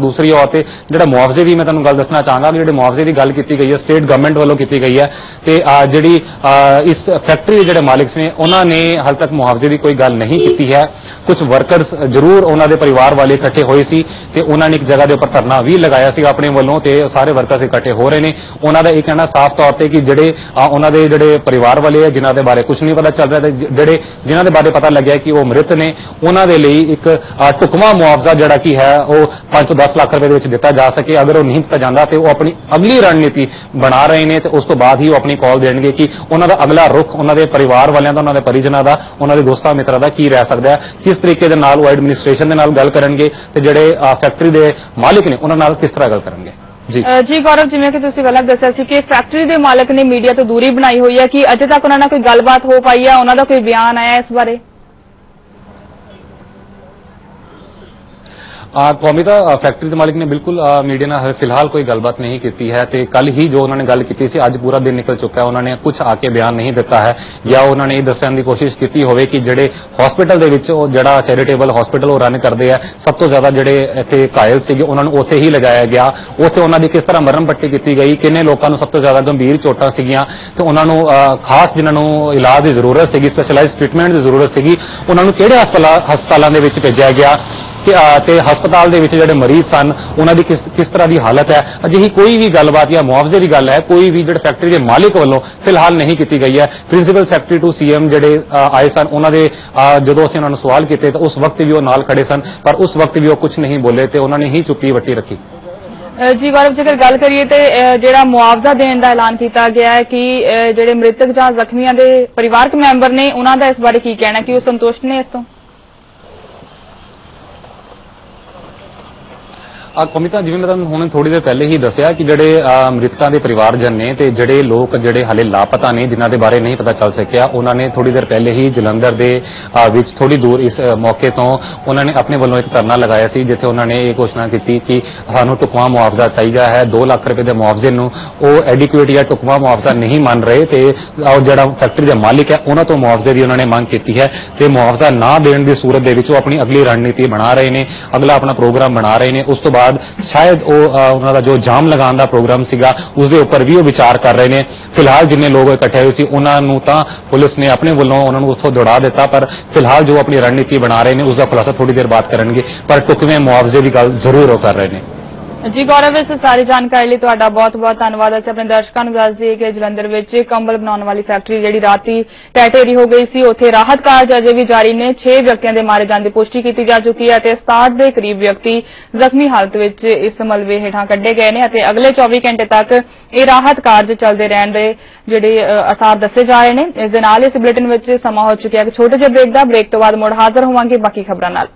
ਦੂਸਰੀ ਔਰ ਤੇ ਜਿਹੜਾ ਮੁਆਵਜ਼ੇ ਦੀ ਮੈਂ ਤੁਹਾਨੂੰ ਗੱਲ ਦੱਸਣਾ ਚਾਹਾਂਗਾ ਕਿ ਜਿਹੜੇ ਮੁਆਵਜ਼ੇ ਦੀ ਗੱਲ ਕੀਤੀ ਗਈ ਹੈ ਸਟੇਟ ਗਵਰਨਮੈਂਟ ਵੱਲੋਂ ਕੀਤੀ ਗਈ ਹੈ ਤੇ ਜਿਹੜੀ ਇਸ ਫੈਕਟਰੀ ਦੇ ਜਿਹੜੇ ਮਾਲਿਕ ਨੇ ਉਹਨਾਂ ਨੇ ਹਾਲ ਤੱਕ ਮੁਆਵਜ਼ੇ ਦੀ ਕੋਈ ਗੱਲ ਨਹੀਂ ਕੀਤੀ ਹੈ। ਕੁਝ ਵਰਕਰਸ ਜ਼ਰੂਰ ਉਹਨਾਂ ਦੇ ਪਰਿਵਾਰ ਵਾਲੇ ਇਕੱਠੇ ਹੋਏ ਸੀ ਤੇ ਉਹਨਾਂ ਨੇ ਇੱਕ ਜਗ੍ਹਾ ਦੇ ਉੱਪਰ ਧਰਨਾ ਵੀ ਲਗਾਇਆ ਸੀ ਆਪਣੇ ਵੱਲੋਂ ਤੇ ਸਾਰੇ ਵਰਕਰਸ ਇਕੱਠੇ ਹੋ ਰਹੇ ਨੇ। ਉਹਨਾਂ ਦਾ ਇਹ ਕਹਿਣਾ ਸਾਫ਼ ਤੌਰ ਤੇ ਕਿ ਜਿਹੜੇ ਉਹਨਾਂ ਦੇ ਜਿਹੜੇ ਪਰਿਵਾਰ ਵਾਲੇ ਹੈ ਜਿਨ੍ਹਾਂ ਦੇ ਬਾਰੇ ਕੁਝ ਨਹੀਂ ਪਤਾ ਚੱਲ ਰਿਹਾ ਤੇ ਜਿਹੜੇ ਜਿਨ੍ਹਾਂ ਦੇ ਬਾਰੇ ਪਤਾ ਲੱਗਿਆ ਕਿ ਉਹ ਮ੍ਰਿਤ ਨੇ ਉਹਨਾਂ ਦੇ ਲਈ ਇੱਕ ਅਹ, ਢੁਕਵਾਂ ਮੁਆਵਜ਼ਾ ਜਿਹੜਾ ਕੀ ਹੈ ਉਹ 5 ਤੋਂ 10 ਲੱਖ ਰੁਪਏ ਦੇ ਵਿੱਚ ਦਿੱਤਾ ਜਾ ਸਕੇ। ਅਗਰ ਉਹ ਨਹੀਂ ਦਿੱਤਾ ਜਾਂਦਾ ਤੇ ਉਹ ਆਪਣੀ ਅਗਲੀ ਰਣਨੀਤੀ ਬਣਾ ਰਹੇ ਨੇ ਤੇ ਉਸ ਤੋਂ ਬਾਅਦ ਹੀ ਉਹ ਆਪਣੀ ਕਾਲ ਦੇਣਗੇ ਕਿ ਉਹਨਾਂ ਦਾ ਅਗਲਾ ਰੁਖ, ਉਹਨਾਂ ਦੇ ਪਰਿਵਾਰ ਵਾਲਿਆਂ ਦਾ, ਉਹਨਾਂ ਦੇ ਪਰਿਜਨਾਂ ਦਾ, ਉਹਨਾਂ ਦੇ ਦੋਸਤਾਂ ਮਿੱਤਰਾਂ ਦਾ ਕੀ ਰਹਿ ਸਕਦਾ ਹੈ, ਕਿਸ ਤਰੀਕੇ ਦੇ ਨਾਲ ਉਹ ਐਡਮਿਨਿਸਟ੍ਰੇਸ਼ਨ ਦੇ ਨਾਲ ਗੱਲ ਕਰਨਗੇ ਤੇ ਜਿਹੜੇ ਫੈਕਟਰੀ ਦੇ ਮਾਲਿਕ ਨੇ ਉਹਨਾਂ ਨਾਲ ਕਿਸ ਤਰ੍ਹਾਂ ਗੱਲ ਕਰਨਗੇ। ਜੀ। ਜੀ ਗੌਰਵ, ਜਿਵੇਂ ਕਿ ਤੁਸੀਂ ਪਹਿਲਾਂ ਦੱਸਿਆ ਸੀ ਕਿ ਫੈਕਟਰੀ ਦੇ ਮਾਲਕ ਨੇ ਮੀਡੀਆ ਤੋਂ ਦੂਰੀ ਬਣਾਈ ਹੋਈ ਹੈ ਕਿ ਅਜੇ ਤੱਕ ਉਹਨਾਂ ਨਾਲ ਕੋਈ ਗੱਲਬਾਤ ਹੋ ਪਾਈ ਹੈ ਉਹਨਾਂ ਦਾ ਕੋਈ ਬਿਆਨ ਆਇਆ ਇਸ ਬਾਰੇ? ਆ ਫੈਕਟਰੀ ਦੇ ਮਾਲਿਕ ਨੇ ਬਿਲਕੁਲ ਮੀਡੀਆ ਨਾਲ ਫਿਲਹਾਲ ਕੋਈ ਗੱਲਬਾਤ ਨਹੀਂ ਕੀਤੀ ਹੈ ਤੇ ਕੱਲ ਹੀ ਜੋ ਉਹਨਾਂ ਨੇ ਗੱਲ ਕੀਤੀ ਸੀ, ਅੱਜ ਪੂਰਾ ਦਿਨ ਨਿਕਲ ਚੁੱਕਾ ਹੈ। ਉਹਨਾਂ ਨੇ ਕੁਝ ਆ ਕੇ ਬਿਆਨ ਨਹੀਂ ਦਿੱਤਾ ਹੈ ਜਾਂ ਉਹਨਾਂ ਨੇ ਇਹ ਦੱਸਣ ਦੀ ਕੋਸ਼ਿਸ਼ ਕੀਤੀ ਹੋਵੇ ਕਿ ਜਿਹੜੇ ਹਸਪੀਟਲ ਦੇ ਵਿੱਚ ਉਹ ਜਿਹੜਾ ਚੈਰੀਟੇਬਲ ਹਸਪੀਟਲ ਉਹ ਰਨ ਕਰਦੇ ਆ, ਸਭ ਤੋਂ ਜ਼ਿਆਦਾ ਜਿਹੜੇ ਇੱਥੇ ਕਾਇਲ ਸੀਗੇ, ਉਹਨਾਂ ਨੂੰ ਉੱਥੇ ਹੀ ਲਗਾਇਆ ਗਿਆ। ਉੱਥੇ ਉਹਨਾਂ ਦੀ ਕਿਸ ਤਰ੍ਹਾਂ ਮਰਮ ਪੱਟੀ ਕੀਤੀ ਗਈ, ਕਿੰਨੇ ਲੋਕਾਂ ਨੂੰ ਸਭ ਤੋਂ ਜ਼ਿਆਦਾ ਗੰਭੀਰ ਚੋਟਾਂ ਸੀਗੀਆਂ ਤੇ ਉਹਨਾਂ ਨੂੰ ਖਾਸ ਜਿਨ੍ਹਾਂ ਨੂੰ ਇਲਾਜ ਦੀ ਜ਼ਰੂਰਤ ਸੀਗੀ ਸਪੈਸ਼ਲਾਈਜ਼ਡ ਟ੍ਰੀਟਮੈਂਟ ਦੀ ਜ਼ਰੂਰਤ ਸੀਗੀ, ਉਹਨਾਂ ਨੂੰ ਕਿਹੜੇ ਹਸਪਤਾਲਾਂ ਹਸਪਤਾਲਾਂ ਦੇ ਵਿੱਚ ਭੇਜਿਆ ਗਿਆ? ਤੇ ਹਸਪਤਾਲ ਦੇ ਵਿੱਚ ਜਿਹੜੇ ਮਰੀਜ਼ ਸਨ, ਉਹਨਾਂ ਦੀ ਕਿਸ ਕਿਸ ਤਰ੍ਹਾਂ ਦੀ ਹਾਲਤ ਹੈ? ਅਜਿਹੀ ਕੋਈ ਵੀ ਗੱਲਬਾਤ ਜਾਂ ਮੁਆਵਜ਼ੇ ਦੀ ਗੱਲ ਹੈ, ਕੋਈ ਵੀ ਜਿਹੜੇ ਫੈਕਟਰੀ ਦੇ ਮਾਲਕ ਵੱਲੋਂ ਫਿਲਹਾਲ ਨਹੀਂ ਕੀਤੀ ਗਈ ਹੈ। ਪ੍ਰਿੰਸੀਪਲ ਸੈਕਟਰੀ ਟੂ ਸੀਐਮ ਜਿਹੜੇ ਆਏ ਸਨ, ਉਹਨਾਂ ਦੇ ਜਦੋਂ ਅਸੀਂ ਉਹਨਾਂ ਨੂੰ ਸਵਾਲ ਕੀਤੇ, ਤਾਂ ਉਸ ਵਕਤ ਵੀ ਉਹ ਨਾਲ ਖੜੇ ਸਨ, ਪਰ ਉਸ ਵਕਤ ਵੀ ਉਹ ਕੁਝ ਨਹੀਂ ਬੋਲੇ ਤੇ ਉਹਨਾਂ ਨੇ ਹੀ ਚੁੱਪੀ ਵੱਟੀ ਰੱਖੀ। ਜੀ, ਗੌਰਵ ਜੇਕਰ ਗੱਲ ਕਰੀਏ ਤੇ ਜਿਹੜਾ ਮੁਆਵਜ਼ਾ ਦੇਣ ਦਾ ਐਲਾਨ ਕੀਤਾ ਗਿਆ ਹੈ ਕਿ ਜਿਹੜੇ ਮ੍ਰਿਤਕ ਜਾਂ ਜ਼ਖਮੀਆਂ ਦੇ ਪਰਿਵਾਰਕ ਮੈਂਬਰ ਨੇ, ਉਹਨਾਂ ਦਾ ਇਸ ਬਾਰੇ ਕੀ ਕਹਿਣਾ ਕਿ ਉਹ ਸੰਤੁਸ਼ਟ ਨੇ ਇਸ ਤੋਂ? ਕਮਿਤਾ ਜਿਵੇਂ ਮੈਂ ਤੁਹਾਨੂੰ ਹੁਣ ਥੋੜੀ ਦੇਰ ਪਹਿਲੇ ਹੀ ਦੱਸਿਆ ਕਿ ਜਿਹੜੇ ਮ੍ਰਿਤਕਾਂ ਦੇ ਪਰਿਵਾਰਜਨ ਨੇ ਤੇ ਜਿਹੜੇ ਲੋਕ ਜਿਹੜੇ ਹਲੇ ਲਾਪਤਾ ਨੇ, ਜਿਨ੍ਹਾਂ ਦੇ ਬਾਰੇ ਨਹੀਂ ਪਤਾ ਚੱਲ ਸਕਿਆ, ਉਹਨਾਂ ਨੇ ਥੋੜੀ ਦੇਰ ਪਹਿਲੇ ਹੀ ਜਲੰਧਰ ਦੇ ਵਿੱਚ ਥੋੜੀ ਦੂਰ ਇਸ ਮੌਕੇ ਤੋਂ ਉਹਨਾਂ ਨੇ ਆਪਣੇ ਵੱਲੋਂ ਇੱਕ ਧਰਨਾ ਲਗਾਇਆ ਸੀ, ਜਿੱਥੇ ਉਹਨਾਂ ਨੇ ਇਹ ਘੋਸ਼ਣਾ ਕੀਤੀ ਕਿ ਸਾਨੂੰ ਟੁਕਵਾ ਮੁਆਵਜ਼ਾ ਚਾਹੀਦਾ ਹੈ 2 ਲੱਖ ਰੁਪਏ ਦੇ ਮੁਆਵਜ਼ੇ ਨੂੰ ਉਹ ਐਡਿਕੁਏਟ ਜਾਂ ਟੁਕਵਾ ਮੁਆਵਜ਼ਾ ਨਹੀਂ ਮੰਨ ਰਹੇ ਤੇ ਜਿਹੜਾ ਫੈਕਟਰੀ ਦੇ ਮਾਲਿਕ ਹੈ, ਉਹਨਾਂ ਤੋਂ ਮੁਆਵਜ਼ੇ ਦੀ ਉਹਨਾਂ ਨੇ ਮੰਗ ਕੀਤੀ ਹੈ ਤੇ ਮੁਆਵਜ਼ਾ ਨਾ ਦੇਣ ਦੀ ਸੂਰਤ ਦੇ ਵਿੱਚ ਉਹ ਆਪਣੀ ਅਗਲੀ ਰਣਨੀਤੀ ਬਣਾ ਰਹੇ ਨੇ, ਅਗਲਾ ਆਪਣਾ ਪ੍ਰੋਗਰਾਮ ਬਣਾ ਰਹੇ ਨੇ, ਉਸ ਤੋਂ ਬਾਅਦ ਸ਼ਾਇਦ ਉਹ ਉਹਨਾਂ ਦਾ ਜੋ ਜਾਮ ਲਗਾਉਣ ਦਾ ਪ੍ਰੋਗਰਾਮ ਸੀਗਾ ਉਸ ਦੇ ਉੱਪਰ ਵੀ ਉਹ ਵਿਚਾਰ ਕਰ ਰਹੇ ਨੇ। ਫਿਲਹਾਲ ਜਿੰਨੇ ਲੋਕ ਇਕੱਠੇ ਹੋਏ ਸੀ, ਉਹਨਾਂ ਨੂੰ ਤਾਂ ਪੁਲਿਸ ਨੇ ਆਪਣੇ ਵੱਲੋਂ ਉਹਨਾਂ ਨੂੰ ਉੱਥੋਂ ਦੌੜਾ ਦਿੱਤਾ, ਪਰ ਫਿਲਹਾਲ ਜੋ ਆਪਣੀ ਰਣਨੀਤੀ ਬਣਾ ਰਹੇ ਨੇ ਉਸ ਦਾ ਖੁਲਾਸਾ ਥੋੜੀ ਦੇਰ ਬਾਅਦ ਕਰਨਗੇ। ਪਰ ਟੁਕਵੇਂ ਮੁਆਵਜ਼ੇ ਦੀ ਗੱਲ ਜ਼ਰੂਰ ਉਹ ਕਰ ਰਹੇ ਨੇ। ਜੀ ਗੌਰਵ ਇਸ ਸਾਰੀ ਜਾਣਕਾਰੀ ਲਈ ਤੁਹਾਡਾ ਬਹੁਤ-ਬਹੁਤ ਧੰਨਵਾਦ। ਅਸੀਂ ਆਪਣੇ ਦਰਸ਼ਕਾਂ ਨੂੰ ਦੱਸ ਦਈਏ ਕਿ ਜਲੰਧਰ ਵਿੱਚ ਕੰਬਲ ਬਣਾਉਣ ਵਾਲੀ ਫੈਕਟਰੀ ਜਿਹੜੀ ਰਾਤੀ ਟੈਟੇਰੀ ਹੋ ਗਈ ਸੀ ਉੱਥੇ ਰਾਹਤ ਕਾਰਜ ਅਜੇ ਵੀ ਜਾਰੀ ਨੇ। 6 ਵਿਅਕਤੀਆਂ ਦੇ ਮਾਰੇ ਜਾਣ ਦੀ ਪੁਸ਼ਟੀ ਕੀਤੀ ਜਾ ਚੁੱਕੀ ਹੈ ਅਤੇ 67 ਦੇ ਕਰੀਬ ਵਿਅਕਤੀ ਜ਼ਖਮੀ ਹਾਲਤ ਵਿੱਚ ਇਸ ਮਲਬੇ ਹੇਠਾਂ ਕੱਢੇ ਗਏ ਨੇ ਅਤੇ ਅਗਲੇ 24 ਘੰਟੇ ਤੱਕ ਇਹ ਰਾਹਤ ਕਾਰਜ ਚੱਲਦੇ ਰਹਿਣ ਦੇ ਜਿਹੜੇ ਅ, ਆਸਾਰ ਦੱਸੇ ਜਾ ਰਹੇ ਨੇ। ਇਸ ਦੇ ਨਾਲ ਇਸ ਬੁਲੇਟਿਨ ਵਿੱਚ ਸਮਾਂ ਹੋ ਚੁੱਕਿਆ ਕਿ ਛੋਟੇ ਜਿਹੇ ਬ੍ਰੇਕ ਦਾ। ਬ੍ਰੇਕ ਤੋਂ ਬਾਅਦ ਮੁੜ ਹਾਜ਼ਰ ਹੋਵਾਂਗੇ ਬਾਕੀ ਖਬਰਾਂ ਨਾਲ।